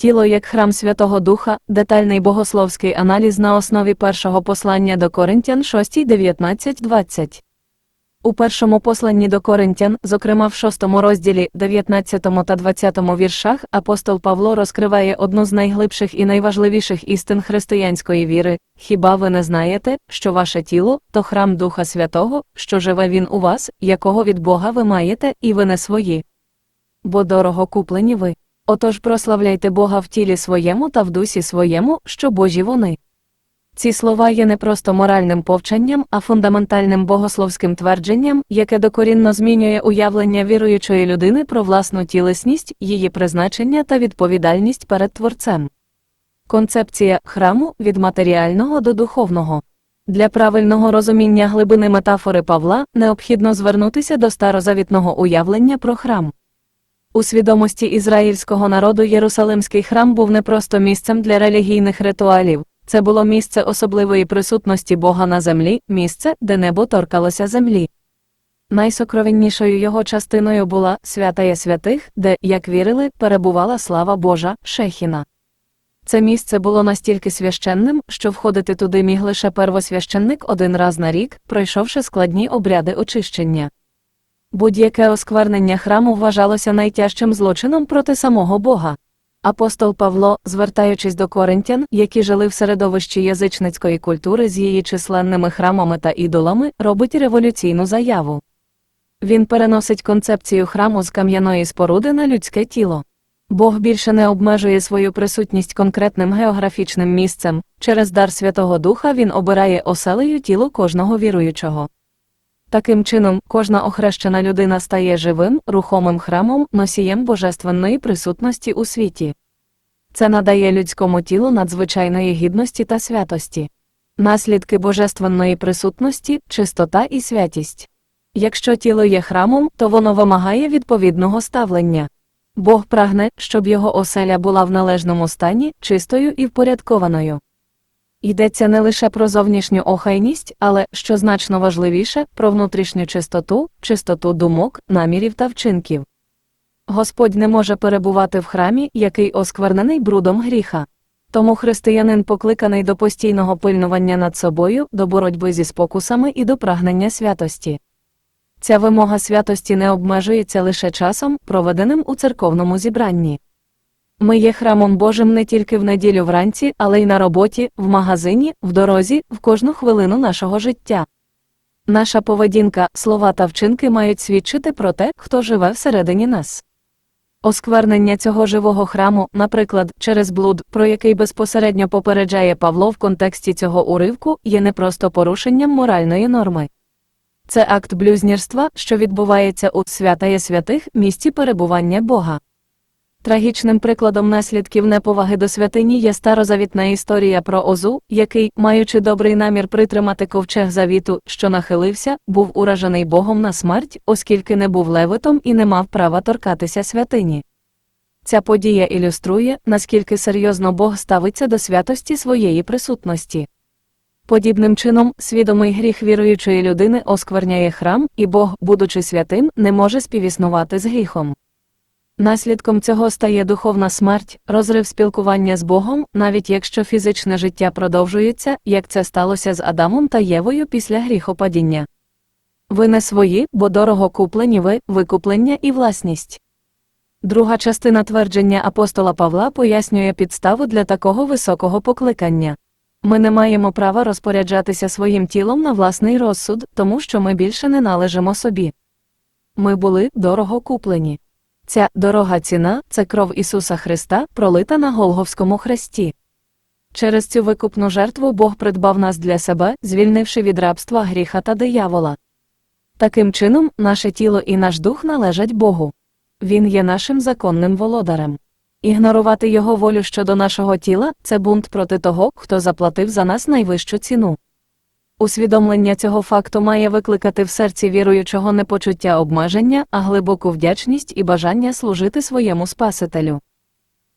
Тіло як храм Святого Духа, детальний богословський аналіз на основі першого послання до Коринтян 6, 19, 20. У першому посланні до Коринтян, зокрема в шостому розділі, 19 та 20 віршах, апостол Павло розкриває одну з найглибших і найважливіших істин християнської віри. Хіба ви не знаєте, що ваше тіло то храм Духа Святого, що живе він у вас, якого від Бога ви маєте, і ви не свої? Бо дорого куплені ви. Отож прославляйте Бога в тілі своєму та в дусі своєму, що Божі вони. Ці слова є не просто моральним повчанням, а фундаментальним богословським твердженням, яке докорінно змінює уявлення віруючої людини про власну тілесність, її призначення та відповідальність перед Творцем. Концепція храму від матеріального до духовного. Для правильного розуміння глибини метафори Павла необхідно звернутися до старозавітного уявлення про храм. У свідомості ізраїльського народу Єрусалимський храм був не просто місцем для релігійних ритуалів, це було місце особливої присутності Бога на землі, місце, де небо торкалося землі. Найсокровеннішою його частиною була святая святих, де, як вірили, перебувала слава Божа, Шехіна. Це місце було настільки священним, що входити туди міг лише первосвященник один раз на рік, пройшовши складні обряди очищення. Будь-яке осквернення храму вважалося найтяжчим злочином проти самого Бога. Апостол Павло, звертаючись до коринтян, які жили в середовищі язичницької культури з її численними храмами та ідолами, робить революційну заяву. Він переносить концепцію храму з кам'яної споруди на людське тіло. Бог більше не обмежує свою присутність конкретним географічним місцем, через дар Святого Духа він обирає оселею тіло кожного віруючого. Таким чином, кожна охрещена людина стає живим, рухомим храмом, носієм божественної присутності у світі. Це надає людському тілу надзвичайної гідності та святості. Наслідки божественної присутності, чистота і святість. Якщо тіло є храмом, то воно вимагає відповідного ставлення. Бог прагне, щоб його оселя була в належному стані, чистою і впорядкованою. Йдеться не лише про зовнішню охайність, але, що значно важливіше, про внутрішню чистоту, чистоту думок, намірів та вчинків. Господь не може перебувати в храмі, який осквернений брудом гріха. Тому християнин покликаний до постійного пильнування над собою, до боротьби зі спокусами і до прагнення святості. Ця вимога святості не обмежується лише часом, проведеним у церковному зібранні. Ми є храмом Божим не тільки в неділю вранці, але й на роботі, в магазині, в дорозі, в кожну хвилину нашого життя. Наша поведінка, слова та вчинки мають свідчити про те, хто живе всередині нас. Осквернення цього живого храму, наприклад, через блуд, про який безпосередньо попереджає Павло в контексті цього уривку, є не просто порушенням моральної норми. Це акт блюзнірства, що відбувається у святає святих місці перебування Бога. Трагічним прикладом наслідків неповаги до святині є старозавітна історія про Озу, який, маючи добрий намір притримати ковчег завіту, що нахилився, був уражений Богом на смерть, оскільки не був левитом і не мав права торкатися святині. Ця подія ілюструє, наскільки серйозно Бог ставиться до святості своєї присутності. Подібним чином, свідомий гріх віруючої людини оскверняє храм, і Бог, будучи святим, не може співіснувати з гріхом. Наслідком цього стає духовна смерть, розрив спілкування з Богом, навіть якщо фізичне життя продовжується, як це сталося з Адамом та Євою після гріхопадіння. Ви не свої, бо дорого куплені ви, викуплення і власність. Друга частина твердження апостола Павла пояснює підставу для такого високого покликання. Ми не маємо права розпоряджатися своїм тілом на власний розсуд, тому що ми більше не належимо собі. Ми були дорого куплені. Ця дорога ціна це кров Ісуса Христа, пролита на Голговському хресті. Через цю викупну жертву Бог придбав нас для себе, звільнивши від рабства гріха та диявола. Таким чином, наше тіло і наш дух належать Богу. Він є нашим законним володарем. Ігнорувати його волю щодо нашого тіла це бунт проти того, хто заплатив за нас найвищу ціну. Усвідомлення цього факту має викликати в серці віруючого не почуття обмеження, а глибоку вдячність і бажання служити своєму Спасителю.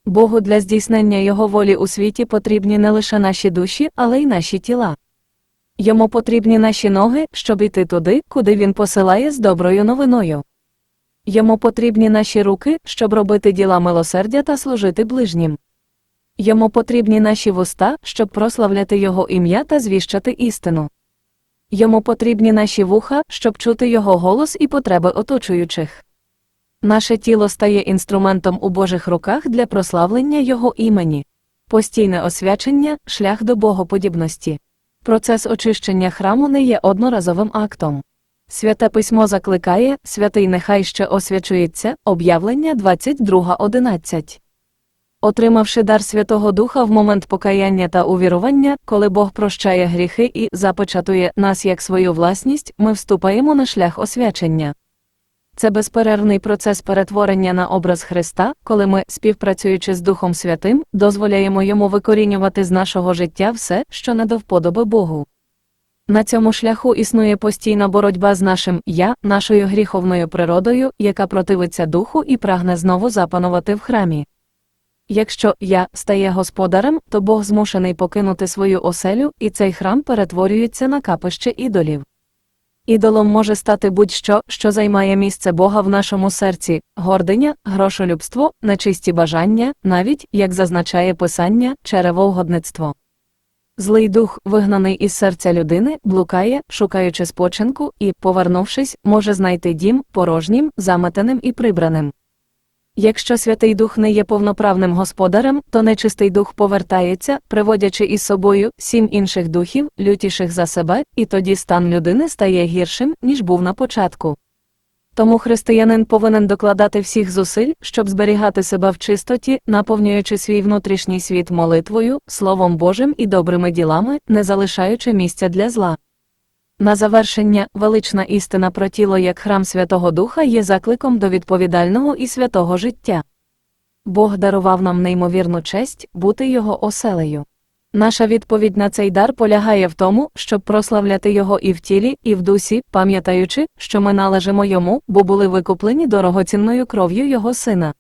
Богу для здійснення Його волі у світі потрібні не лише наші душі, але й наші тіла. Йому потрібні наші ноги, щоб іти туди, куди він посилає з доброю новиною. Йому потрібні наші руки, щоб робити діла милосердя та служити ближнім. Йому потрібні наші вуста, щоб прославляти Його ім'я та звіщати істину. Йому потрібні наші вуха, щоб чути Його голос і потреби оточуючих. Наше тіло стає інструментом у Божих руках для прославлення Його імені. Постійне освячення шлях до богоподібності. Процес очищення храму не є одноразовим актом. Святе письмо закликає, святий нехай ще освячується, об'явлення 22.11. Отримавши дар Святого Духа в момент покаяння та увірування, коли Бог прощає гріхи і запечатує нас як свою власність, ми вступаємо на шлях освячення. Це безперервний процес перетворення на образ Христа, коли ми, співпрацюючи з Духом Святим, дозволяємо йому викорінювати з нашого життя все, що не до вподоби Богу. На цьому шляху існує постійна боротьба з нашим я, нашою гріховною природою, яка противиться духу і прагне знову запанувати в храмі. Якщо я стає господарем, то Бог змушений покинути свою оселю, і цей храм перетворюється на капище ідолів. Ідолом може стати будь-що, що займає місце Бога в нашому серці гординя, грошолюбство, нечисті бажання, навіть, як зазначає писання, черевоугодництво. Злий дух, вигнаний із серця людини, блукає, шукаючи спочинку, і, повернувшись, може знайти дім порожнім, заметеним і прибраним. Якщо Святий Дух не є повноправним господарем, то нечистий дух повертається, приводячи із собою сім інших духів, лютіших за себе, і тоді стан людини стає гіршим, ніж був на початку. Тому християнин повинен докладати всіх зусиль, щоб зберігати себе в чистоті, наповнюючи свій внутрішній світ молитвою, Словом Божим і добрими ділами, не залишаючи місця для зла. На завершення, велична істина про тіло як храм Святого Духа є закликом до відповідального і святого життя. Бог дарував нам неймовірну честь бути Його оселею. Наша відповідь на цей дар полягає в тому, щоб прославляти Його і в тілі, і в дусі, пам'ятаючи, що ми належимо йому, бо були викуплені дорогоцінною кров'ю Його Сина.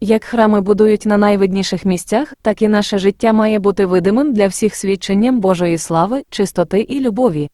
Як храми будують на найвидніших місцях, так і наше життя має бути видимим для всіх свідченням Божої слави, чистоти і любові.